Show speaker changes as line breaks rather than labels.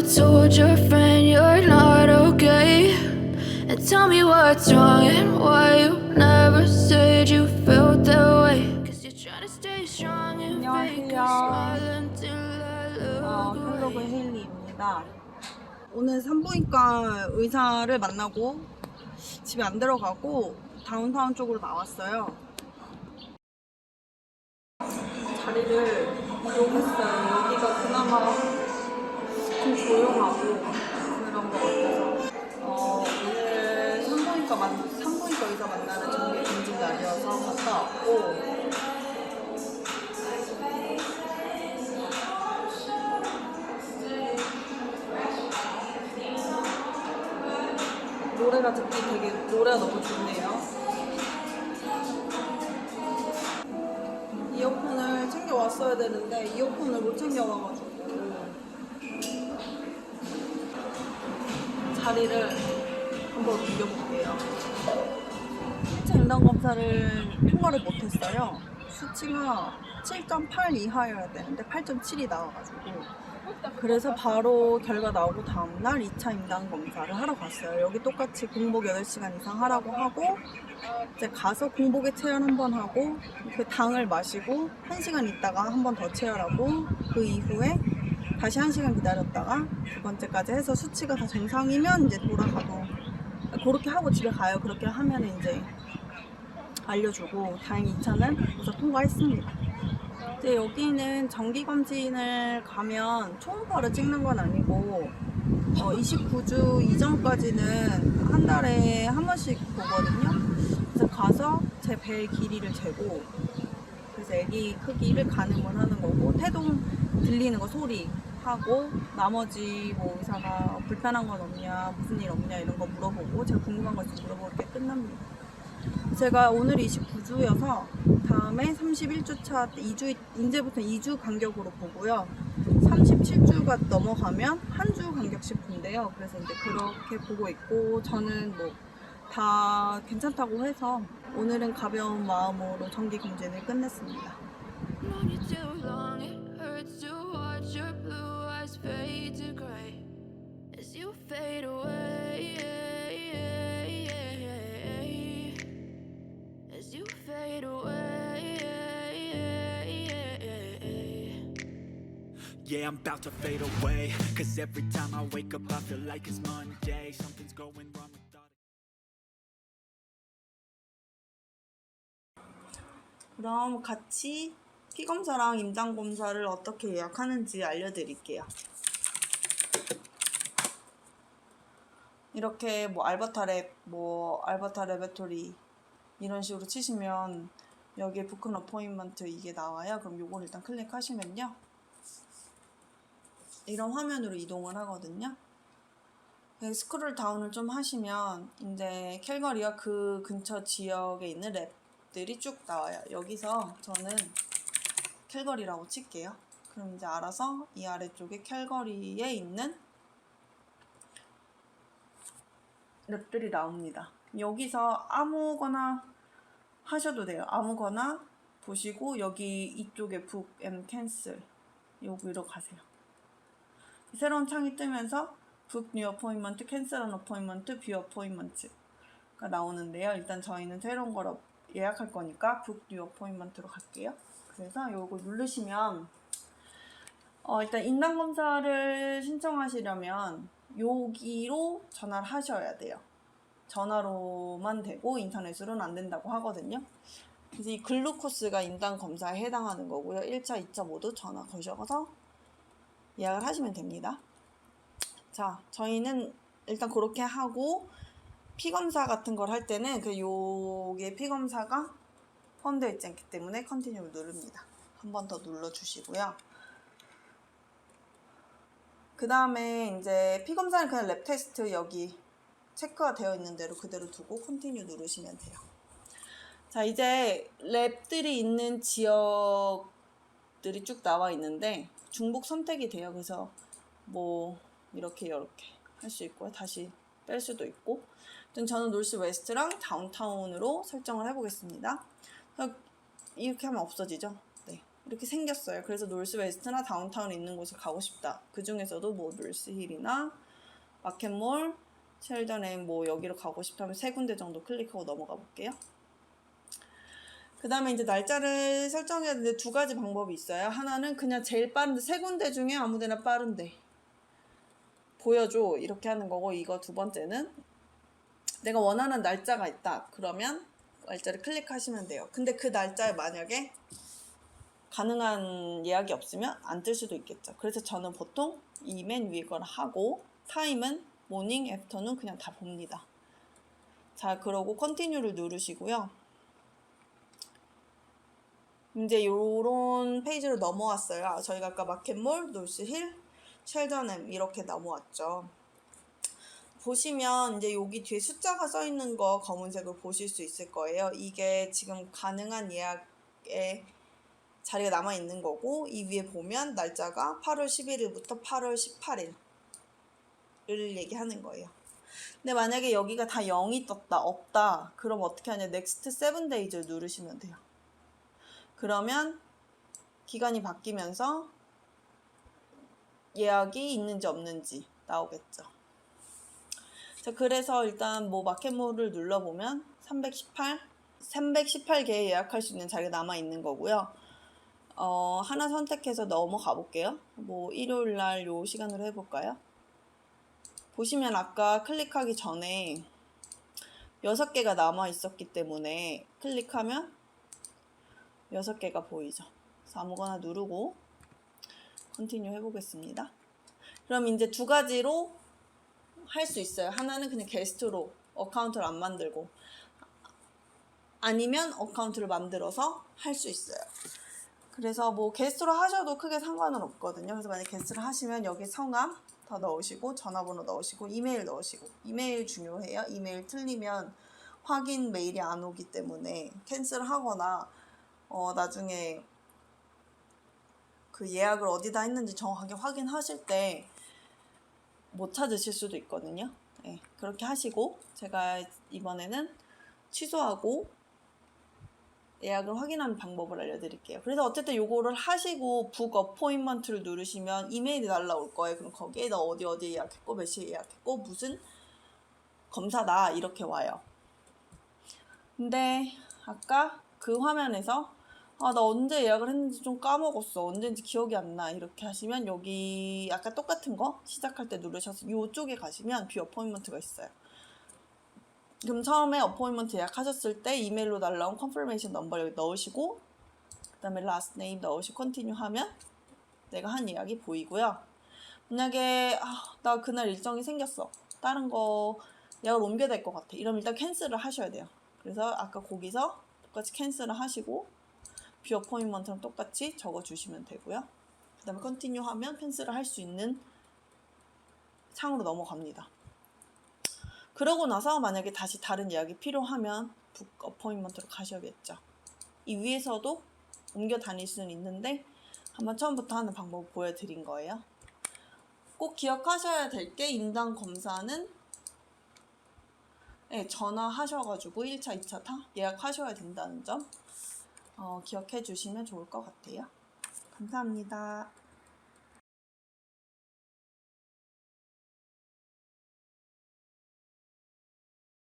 you told your friend you're not okay? And tell me what's wrong and why you never said you felt that way. Cause you're trying to stay strong and fake a smile until I
어,
look away.
헤일리입니다. 오늘 산부인과 의사를 만나고 집에 안 들어가고 다운타운 쪽으로 나왔어요. 자리를 이동했어요. 여기가 그나마 좀 조용하고 그런 것 같아서. 어, 오늘 산부인과 의사 만나는 정기 검진 날이어서 갔다 왔고. 노래가 듣기 되게 노래가 너무 좋네요. 이어폰을 챙겨 왔어야 되는데 이어폰을 못 챙겨 와가지고 자리를 한번. 신체 인당 검사를 통과를 못했어요. 수치가 7.8 이하여야 되는데 8.7이 나와가지고 그래서 바로 결과 나오고 다음날 2차 임당 검사를 하러 갔어요. 여기 똑같이 공복 8시간 이상 하라고 하고 이제 가서 공복에 체열 한 번 하고 그 당을 마시고 1시간 있다가 한 번 더 체열하고 그 이후에 다시 1시간 기다렸다가 두 번째까지 해서 수치가 다 정상이면 이제 돌아가도 그렇게 하고 집에 가요. 그렇게 하면 이제 알려주고 다행히 2차는 우선 통과했습니다. 이제 여기는 정기검진을 가면 초음파를 찍는 건 아니고 어, 29주 이전까지는 한 달에 한 번씩 보거든요. 그래서 가서 제 배 길이를 재고 그래서 아기 크기를 가늠을 하는 거고 태동 들리는 거 소리 하고 나머지 뭐 의사가 불편한 건 없냐 무슨 일 없냐 이런 거 물어보고 제가 궁금한 거 있으면 물어볼 게 끝납니다. 제가 오늘 29주여서 다음에 31주차 2주 이제부터 2주 간격으로 보고요. 37주가 넘어가면 한 주 간격씩 본대요. 그래서 이제 그렇게 보고 있고 저는 뭐 다 괜찮다고 해서 오늘은 가벼운 마음으로 정기 검진을 끝냈습니다.
Fade away. As you fade away.
Yeah, I'm about to fade away. Cause every time I wake up, I feel like it's Monday. Something's going wrong with all.
그럼 같이 피 검사랑 임당 검사를 어떻게 예약하는지 알려드릴게요. 이렇게 뭐 알버타랩, 뭐 알버타 레베토리 이런 식으로 치시면 여기에 부큰 어포인먼트 이게 나와요. 그럼 요걸 일단 클릭하시면요. 이런 화면으로 이동을 하거든요. 스크롤 다운을 좀 하시면 이제 캘거리와 그 근처 지역에 있는 랩들이 쭉 나와요. 여기서 저는 캘거리라고 칠게요. 그럼 이제 알아서 이 아래쪽에 캘거리에 있는 랩들이 나옵니다. 여기서 아무거나 하셔도 돼요. 아무거나 보시고 여기 이쪽에 북 앤 캔슬 여기로 가세요. 새로운 창이 뜨면서 북 뉴 어포인먼트, 캔슬 한 어포인먼트, 뷰 어포인먼트가 나오는데요. 일단 저희는 새로운 걸 업- 예약할 거니까 북 뉴 어포인먼트로 갈게요. 그래서 요거 누르시면 어, 일단 인당 검사를 신청하시려면 여기로 전화를 하셔야 돼요. 전화로만 되고 인터넷으로는 안 된다고 하거든요. 그래서 이 글루코스가 인당 검사에 해당하는 거고요. 1차, 2차 모두 전화 거셔서 예약을 하시면 됩니다. 자, 저희는 일단 그렇게 하고 피 검사 같은 걸 할 때는 그 요게 피 검사가 포함되어 있지 않기 때문에 컨티뉴를 누릅니다. 한 번 더 눌러 주시고요. 그 다음에 이제 피 검사는 그냥 랩 테스트 여기 체크가 되어 있는 대로 그대로 두고 컨티뉴 누르시면 돼요. 자, 이제 랩들이 있는 지역들이 쭉 나와 있는데 중복 선택이 돼요. 그래서 뭐 이렇게 이렇게 할 수 있고요. 다시 뺄 수도 있고. 저는 놀스 웨스트랑 다운타운으로 설정을 해보겠습니다. 이렇게 하면 없어지죠. 네. 이렇게 생겼어요. 그래서 놀스웨스트나 다운타운 있는 곳을 가고 싶다. 그 중에서도 뭐 놀스힐이나 마켓몰, 셸던앤 뭐 여기로 가고 싶다면 세 군데 정도 클릭하고 넘어가 볼게요. 그 다음에 이제 날짜를 설정해야 되는데 두 가지 방법이 있어요. 하나는 그냥 제일 빠른데 세 군데 중에 아무 데나 빠른데 보여줘 이렇게 하는 거고 이거 두 번째는 내가 원하는 날짜가 있다. 그러면 날짜를 클릭하시면 돼요. 근데 그 날짜에 만약에 가능한 예약이 없으면 안 뜰 수도 있겠죠. 그래서 저는 보통 이 맨 위에 걸 하고 타임은 모닝, 애프터는 그냥 다 봅니다. 자, 그러고 컨티뉴를 누르시고요. 이제 요런 페이지로 넘어왔어요. 아, 저희가 아까 마켓몰, 놀스힐, 셸던햄 이렇게 넘어왔죠. 보시면 이제 여기 뒤에 숫자가 써 있는 거 검은색으로 보실 수 있을 거예요. 이게 지금 가능한 예약에 자리가 남아 있는 거고 이 위에 보면 날짜가 8월 11일부터 8월 18일을 얘기하는 거예요. 근데 만약에 여기가 다 0이 떴다 없다 그럼 어떻게 하냐 넥스트 7데이즈를 누르시면 돼요. 그러면 기간이 바뀌면서 예약이 있는지 없는지 나오겠죠. 자, 그래서 일단 뭐 마켓몰을 눌러보면 318, 318개 예약할 수 있는 자리가 남아 있는 거고요. 어, 하나 선택해서 넘어가 볼게요. 뭐 일요일 날 요 시간으로 해볼까요? 보시면 아까 클릭하기 전에 6개가 남아 있었기 때문에 클릭하면 6개가 보이죠. 그래서 아무거나 누르고 컨티뉴 해보겠습니다. 그럼 이제 두 가지로 할 수 있어요. 하나는 그냥 게스트로 어카운트를 안 만들고 아니면 어카운트를 만들어서 할 수 있어요. 그래서 뭐 게스트로 하셔도 크게 상관은 없거든요. 그래서 만약 게스트를 하시면 여기 성함 더 넣으시고 전화번호 넣으시고 이메일 넣으시고 이메일 중요해요. 이메일 틀리면 확인 메일이 안 오기 때문에 캔슬하거나 어 나중에 그 예약을 어디다 했는지 정확하게 확인하실 때 못 찾으실 수도 있거든요. 네, 그렇게 하시고 제가 이번에는 취소하고 예약을 확인하는 방법을 알려드릴게요. 그래서 어쨌든 요거를 하시고 북 어포인먼트를 누르시면 이메일이 날라올 거예요. 그럼 거기에 너 어디 어디 예약했고 몇 시에 예약했고 무슨 검사다 이렇게 와요. 근데 아까 그 화면에서 아, 나 언제 예약을 했는지 좀 까먹었어. 언제인지 기억이 안 나. 이렇게 하시면 여기 아까 똑같은 거 시작할 때 누르셔서 이쪽에 가시면 뷰 어포인먼트가 있어요. 그럼 처음에 어포인먼트 예약하셨을 때 이메일로 날라온 컨퍼메이션 넘버 여기 넣으시고 그 다음에 last name 넣으시고 컨티뉴 하면 내가 한 예약이 보이고요. 만약에 아, 나 그날 일정이 생겼어. 다른 거 예약을 옮겨야 될 것 같아. 이러면 일단 캔슬을 하셔야 돼요. 그래서 아까 거기서 똑같이 캔슬을 하시고 뷰 어포인먼트랑 똑같이 적어주시면 되고요. 그 다음에 컨티뉴 하면 캔슬을 할 수 있는 창으로 넘어갑니다. 그러고 나서 만약에 다시 다른 예약이 필요하면 북 어포인먼트로 가셔야겠죠. 이 위에서도 옮겨 다닐 수는 있는데 한번 처음부터 하는 방법 보여드린 거예요. 꼭 기억하셔야 될 게 인당 검사는 네, 전화하셔가지고 1차, 2차 다 예약하셔야 된다는 점 어, 기억해 주시면 좋을 것 같아요. 감사합니다.